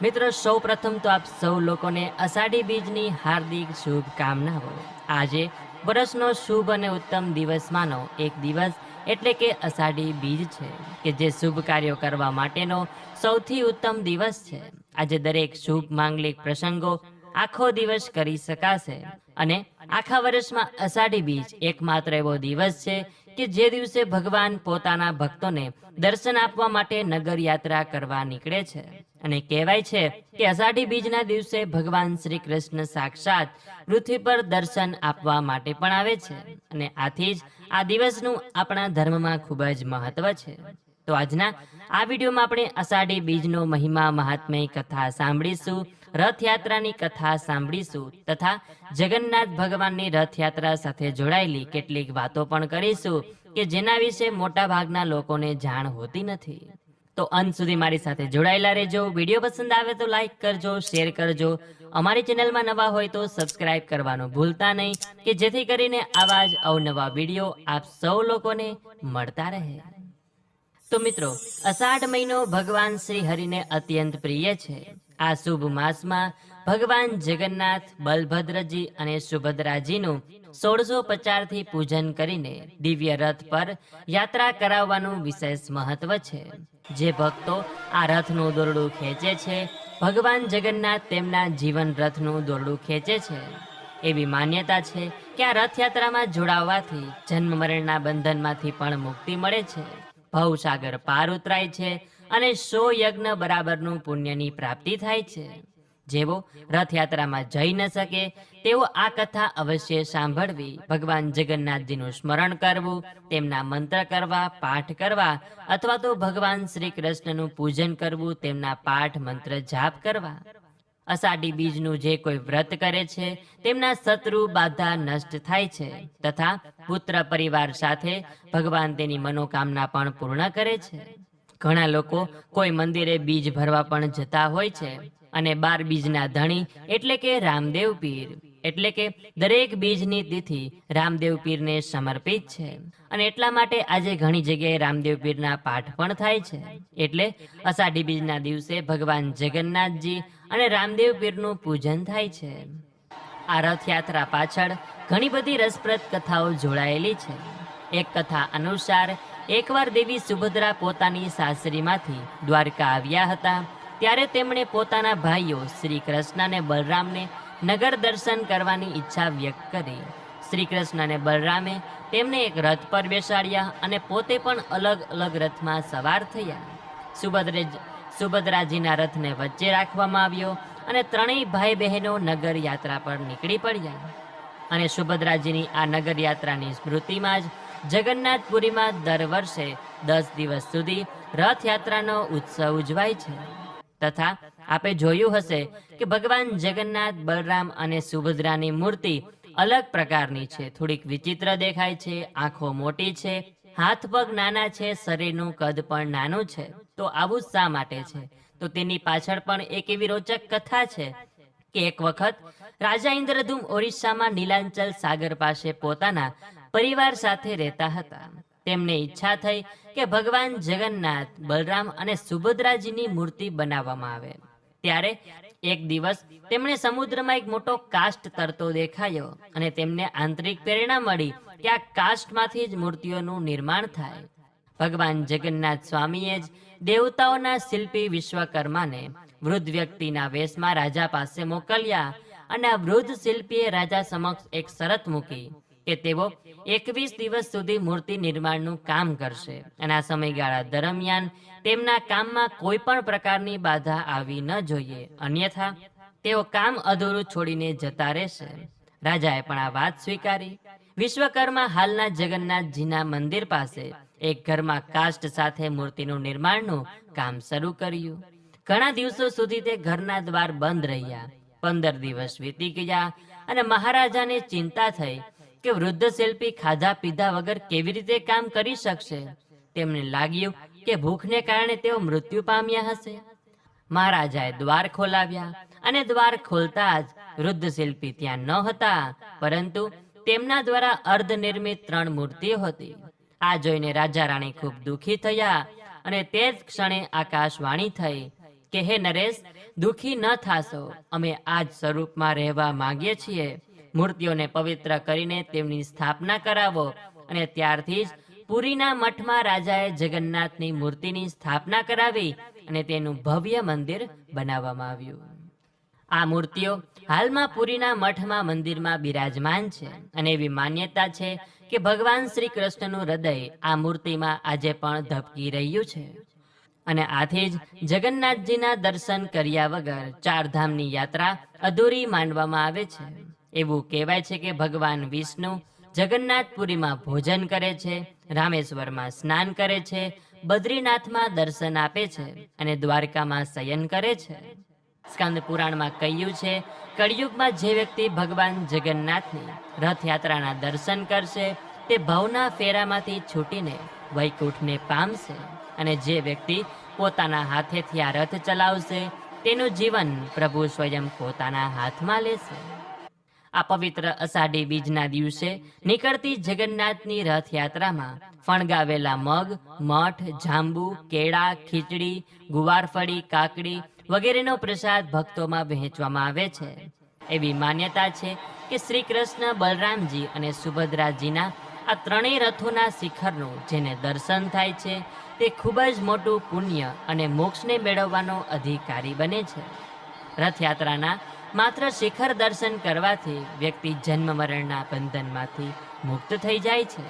મિત્રો સૌ પ્રથમ તો આપ સૌ લોકોને અષાઢી બીજની હાર્દિક શુભકામનાઓ. આજે વર્ષનો શુભ અને ઉત્તમ દિવસ માનો એક દિવસ એટલે કે અષાઢી બીજ છે, કે જે શુભ કાર્યો કરવા માટેનો સૌથી ઉત્તમ દિવસ છે. આજે દરેક શુભ માંગલિક પ્રસંગો આખો દિવસ કરી શકાશે અને આખા વર્ષમાં અષાઢી બીજ એકમાત્ર એવો દિવસ છે કે જે દિવસે ભગવાન પોતાના ભક્તોને દર્શન આપવા માટે નગર યાત્રા કરવા નીકળે છે. અને કહેવાય છે કે અષાઢી બીજના દિવસે ભગવાન શ્રી કૃષ્ણ સાક્ષાત પૃથ્વી પર દર્શન આપવા માટે પણ આવે છે. અને આથી જ આ દિવસનું આપણા ધર્મમાં ખૂબ જ મહત્વ છે. તો આજના આ વિડીયોમાં આપણે અષાઢી બીજનો મહિમા મહાત્મય કથા સાંભળીશું, રથયાત્રાની કથા સાંભળીશું તથા જગન્નાથ ભગવાનની રથયાત્રા સાથે જોડાયેલી કેટલીક વાતો પણ કરીશું કે જેના વિશે મોટા ભાગના લોકોને જાણ હોતી નથી. તો અંત સુધી મારી સાથે જોડાયેલા રહેજો. વીડિયો પસંદ આવે તો લાઇક કરજો શેર કરજો. અમારી ચેનલમાં નવા હોય તો સબસ્ક્રાઇબ કરવાનું ભૂલતા નહીં, કે જેથી કરીને આવા જ અવનવા વીડિયો આપ સૌ લોકોને મળતા રહે. તો મિત્રો, અષાઢ મહિનો ભગવાન શ્રી હરિને અત્યંત પ્રિય છે. આ શુભ માસમાં ભગવાન જગન્નાથ, બલભદ્રજી અને સુભદ્રાજીનું સોળસો થી પૂજન કરીને દિવ્ય રથ પર યાત્રા કરાવવાનું વિશેષ મહત્વ છે. જે ભક્તો આ રથનું દોરડું ખેંચે છે, ભગવાન જગન્નાથ તેમના જીવન રથનું દોરડું ખેંચે છે. એવી માન્યતા છે કે આ રથયાત્રામાં જોડાવવાથી જન્મ મરણના બંધનમાંથી પણ મુક્તિ મળે છે. ભવસાગર પાર ઉતરાય છે અને સો યજ્ઞ બરાબરનું પુણ્યની પ્રાપ્તિ થાય છે. જેવો રથયાત્રામાં જઈ ન શકે, તેઓ આ કથા અવશ્ય સાંભળવી, ભગવાન જગન્નાથજીનું સ્મરણ કરવું, તેમના મંત્ર કરવા, પાઠ કરવા, અથવા તો ભગવાન શ્રી કૃષ્ણનું પૂજન કરવું, તેમના પાઠ મંત્ર જાપ કરવા. અષાઢી બીજનું જે કોઈ વ્રત કરે છે, તેમના શત્રુ બાધા નષ્ટ થાય છે, તથા પુત્ર પરિવાર સાથે ભગવાન તેની મનોકામના પણ પૂર્ણ કરે છે. ઘણા લોકો કોઈ મંદિરે બીજ ભરવા પણ જતા હોય છે અને બાર બીજના ધણી એટલે કે રામદેવ પીર. એટલે કે દરેક બીજની તિથિ રામદેવ પીરને સમર્પિત છે. અને એટલા માટે આજે ઘણી જગ્યાએ રામદેવ પીરના પાઠ પણ થાય છે. એટલે અષાઢી બીજના દિવસે ભગવાન જગન્નાથજી અને રામદેવ પીરનું પૂજન થાય છે. આ રથયાત્રા પાછળ ઘણી બધી રસપ્રદ કથાઓ જોડાયેલી છે. એક કથા અનુસાર એકવાર દેવી સુભદ્રા પોતાની સાસરીમાંથી દ્વારકા આવ્યા હતા, ત્યારે તેમણે પોતાના ભાઈઓ શ્રી કૃષ્ણ અને બલરામને નગર દર્શન કરવાની ઈચ્છા વ્યક્ત કરી. શ્રી કૃષ્ણ બલરામે તેમને એક રથ પર બેસાડ્યા અને પોતે પણ અલગ અલગ રથમાં સવાર થયા. સુભદ્રે સુભદ્રાજીના રથને વચ્ચે રાખવામાં આવ્યો અને ત્રણેય ભાઈ બહેનો નગર યાત્રા પર નીકળી પડ્યા. અને સુભદ્રાજીની આ નગર યાત્રાની સ્મૃતિમાં જ જગન્નાથપુરીમાં દર વર્ષે દસ દિવસ સુધી રથયાત્રાનો ઉત્સવ ઉજવાય છે. તથા આપે જોયું હશે કે ભગવાન જગન્નાથ, બલરામ અને સુભદ્રાની મૂર્તિ અલગ પ્રકારની છે. થોડીક વિચિત્ર દેખાય છે, આંખો મોટી છે, હાથ પગ નાના છે, શરીરનું કદ પણ નાનું છે. તો આવું શા માટે છે? તો તેની પાછળ પણ એક એવી રોચક કથા છે કે એક વખત રાજા ઇન્દ્રધૂમ ઓરિસ્સામાં નીલાંચલ સાગર પાસે પોતાના પરિવાર સાથે રહેતા હતા. તેમને ઈચ્છા થઈ કે ભગવાન જગન્નાથ, બલરામ અને સુભદ્રાજીની મૂર્તિ બનાવવામાં આવે. ત્યારે એક દિવસ તેમણે સમુદ્રમાં એક મોટો કાસ્ટ તરતો દેખાયો અને તેમને આંતરિક પ્રેરણા મળી કે આ કાસ્ટમાંથી જ મૂર્તિઓનું નિર્માણ થાય. ભગવાન જગન્નાથ સ્વામીએ જ દેવતાઓના શિલ્પી વિશ્વકર્માને વૃદ્ધ વ્યક્તિના વેશમાં રાજા પાસે મોકલ્યા અને આ વૃદ્ધ શિલ્પીએ રાજા સમક્ષ એક શરત મૂકી. કે તેઓ એકવીસ દિવસ સુધી મૂર્તિ નિર્માણનું કામ કરશે અને આ સમયગાળા દરમિયાન તેમના કામમાં કોઈ પણ પ્રકારની બાધા આવી ન જોઈએ. અન્યથા, તેઓ કામ અધૂરું છોડીને જતા રહેશે. રાજાએ પણ આ વાત સ્વીકારી. વિશ્વકર્મા હાલના જગન્નાથજીના મંદિર પાસે એક ઘરમાં કાષ્ટ સાથે મૂર્તિનું નિર્માણનું કામ શરૂ કર્યું. ઘણા દિવસો સુધી તે ઘરના દ્વાર બંધ રહ્યા. પંદર દિવસ વીતી ગયા અને મહારાજાને ચિંતા થઈ કે વૃદ્ધ શિલ્પી ખાધા પીધા વગર કેવી રીતે કામ કરી શકશે? તેમને લાગ્યું કે ભૂખને કારણે તેઓ મૃત્યુ પામ્યા હશે. મહારાજાએ દ્વાર ખોલાવ્યા અને દ્વાર ખોલતા જ વૃદ્ધ શિલ્પી ત્યાં ન હતા, પરંતુ તેમના દ્વારા અર્ધનિર્મિત ત્રણ મૂર્તિઓ હતી. આ જોઈને રાજા રાણી ખૂબ દુઃખી થયા અને તે જ ક્ષણે આકાશવાણી થઈ કે, હે નરેશ, દુઃખી ન થાશો. અમે આ જ સ્વરૂપમાં રહેવા માંગીએ છીએ. મૂર્તિઓને પવિત્ર કરીને તેમની સ્થાપના કરાવો. અને ત્યારથી જ પુરીના મઠમાં રાજાએ જગન્નાથની મૂર્તિની સ્થાપના કરાવી અને તેનું ભવ્ય મંદિર બનાવવામાં આવ્યું. આ મૂર્તિઓ હાલમાં પુરીના મઠમાં મંદિરમાં બિરાજમાન છે અને એવી માન્યતા છે કે ભગવાન શ્રી કૃષ્ણનું હૃદય આ મૂર્તિમાં આજે પણ ધબકી રહ્યું છે. અને આથી જ જગન્નાથજીના દર્શન કર્યા વગર ચારધામની યાત્રા અધૂરી માનવામાં આવે છે. એવું કહેવાય છે કે ભગવાન વિષ્ણુ જગન્નાથપુરીમાં ભોજન કરે છે, રામેશ્વરમાં સ્નાન કરે છે, બદ્રીનાથમાં દર્શન આપે છે અને દ્વારકામાં શયન કરે છે. સ્કંદ પુરાણમાં કહ્યું છે, કળિયુગમાં જે વ્યક્તિ ભગવાન જગન્નાથની રથયાત્રાના દર્શન કરશે, તે ભવના ફેરામાંથી છૂટીને વૈકુંઠને પામશે અને જે વ્યક્તિ પોતાના હાથેથી આ રથ ચલાવશે, તેનું જીવન પ્રભુ સ્વયં પોતાના હાથમાં લેશે. આ પવિત્ર અષાઢી બીજના દિવસે નીકળતી જગન્નાથની રથયાત્રામાં ફણગાવેલા મગ, મઠ, જાંબુ, કેળા, ખીચડી, ગુવારફળી, કાકડી વગેરેનો પ્રસાદ ભક્તોમાં વહેંચવામાં આવે છે. એવી માન્યતા છે કે શ્રી કૃષ્ણ બલરામજી અને સુભદ્રાજીના આ ત્રણેય રથોના શિખરનું જેને દર્શન થાય છે તે ખૂબ જ મોટું પુણ્ય અને મોક્ષને મેળવવાનો અધિકારી બને છે. રથયાત્રાના માત્ર શિખર દર્શન કરવાથી વ્યક્તિ જન્મ મરણના બંધનમાંથી મુક્ત થઈ જાય છે.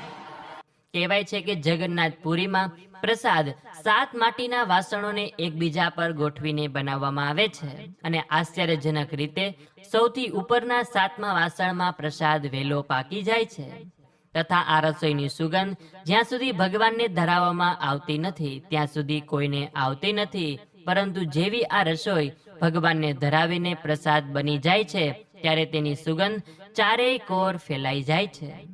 કહેવાય છે કે જગન્નાથપુરીમાં પ્રસાદ સાત માટીના વાસણોને એકબીજા પર ગોઠવીને બનાવવામાં આવે છે અને આશ્ચર્યજનક રીતે સૌથી ઉપરના સાતમા વાસણમાં પ્રસાદ વેલો પાકી જાય છે તથા આ રસોઈની સુગંધ જ્યાં સુધી ભગવાનને ધરાવવામાં આવતી નથી, ત્યાં સુધી કોઈને આવતી નથી. પરંતુ જેવી આ રસોઈ ભગવાનને ધરાવીને પ્રસાદ બની જાય છે, ત્યારે તેની સુગંધ ચારેય કોર ફેલાઈ જાય છે.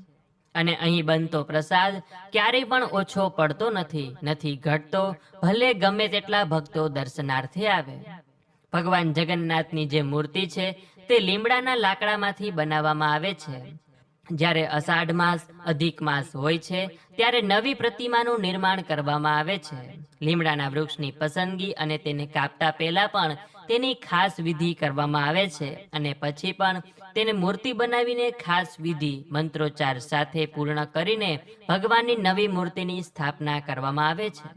અને અહીં બનતો પ્રસાદ ક્યારેય પણ ઓછો પડતો નથી નથી ઘટતો, ભલે ગમે તેટલા ભક્તો દર્શનાર્થે આવે. ભગવાન જગન્નાથની જે મૂર્તિ છે, તે લીમડાના લાકડામાંથી બનાવવામાં આવે છે. જ્યારે અષાઢ માસ, અધિક માસ હોય છે, ત્યારે નવી પ્રતિમાનું નિર્માણ કરવામાં આવે છે. લીમડાના વૃક્ષની પસંદગી અને તેને કાપતા પહેલા પણ તેની ખાસ વિધિ કરવામાં આવે છે અને પછી પણ તેને મૂર્તિ બનાવીને ખાસ વિધિ, મંત્રોચ્ચાર સાથે પૂર્ણ કરીને ભગવાનની નવી મૂર્તિની સ્થાપના કરવામાં આવે છે.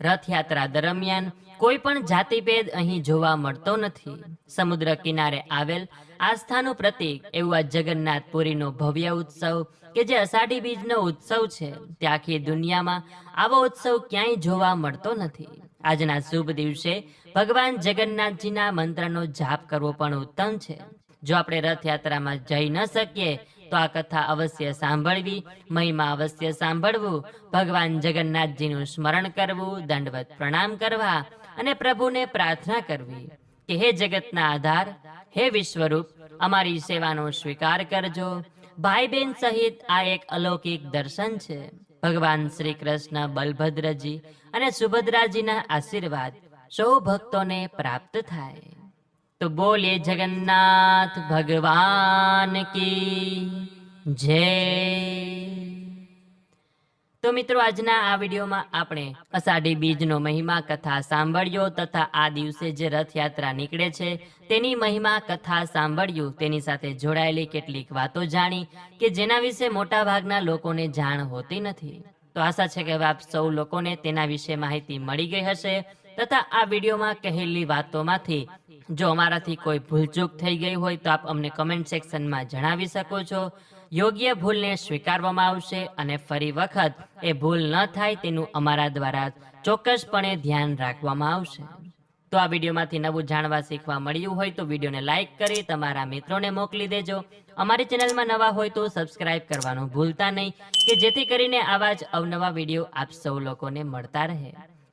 રથયાત્રા દરમિયાન કોઈ પણ જાતિભેદ અહીં જોવા મળતો નથી. સમુદ્ર કિનારે આવેલ આસ્થાનું પ્રતીક એવું આ જગન્નાથપુરીનો ભવ્ય ઉત્સવ કે જે અષાઢી બીજનો ઉત્સવ છે. તે આખી દુનિયામાં આવો ઉત્સવ ક્યાંય જોવા મળતો નથી. આજના શુભ દિવસે ભગવાન જગન્નાથજીના મંત્રનો જાપ કરવો પણ ઉત્તમ છે. જો આપણે રથયાત્રામાં જઈ ન શકીએ, તો આ કથા અવશ્ય સાંભળવી, મહિમા અવશ્ય સાંભળવું, ભગવાન જગન્નાથજીનું સ્મરણ કરવું, દંડવત પ્રણામ કરવા અને પ્રભુને પ્રાર્થના કરવી. કે હે જગતના આધાર, હે વિશ્વરૂપ, અમારી સેવાનો સ્વીકાર કરજો. ભાઈ બહેન સહિત આ એક અલૌકિક દર્શન છે. ભગવાન શ્રી કૃષ્ણ બલભદ્રજી અને સુભદ્રાજીના આશીર્વાદ સૌ ભક્તોને પ્રાપ્ત થાય. તો બોલે જગન્નાથ ભગવાન કી જય. તો મિત્રો, આજના આ વિડીયોમાં આપણે અષાઢી બીજનો મહિમા કથા સાંભળ્યો તથા આ દિવસે જે રથયાત્રા નીકળે છે, તેની મહિમા કથા સાંભળ્યું. તેની સાથે જોડાયેલી કેટલીક વાતો જાણી કે જેના વિશે મોટા ભાગના લોકોને જાણ હોતી નથી. તો આશા છે કે આપ સૌ લોકોને તેના વિશે માહિતી મળી ગઈ હશે તથા આ વિડીયોમાં કહેલી વાતોમાંથી જો અમારાથી કોઈ ભૂલચૂક થઈ ગઈ હોય તો આપ અમને કમેન્ટ સેક્શનમાં જણાવી શકો છો. યોગ્ય ભૂલને સ્વીકારવામાં આવશે અને ફરી વખત એ ભૂલ ન થાય તેનું અમારા દ્વારા ચોક્કસપણે ધ્યાન રાખવામાં આવશે. તો આ વિડીયોમાંથી નવું જાણવા શીખવા મળ્યું હોય તો વિડીયોને લાઈક કરી તમારા મિત્રોને મોકલી દેજો. અમારી ચેનલમાં નવા હોય તો સબસ્ક્રાઇબ કરવાનું ભૂલતા નહીં, કે જેથી કરીને આવા જ અવનવા વીડિયો આપ સૌ લોકોને મળતા રહે.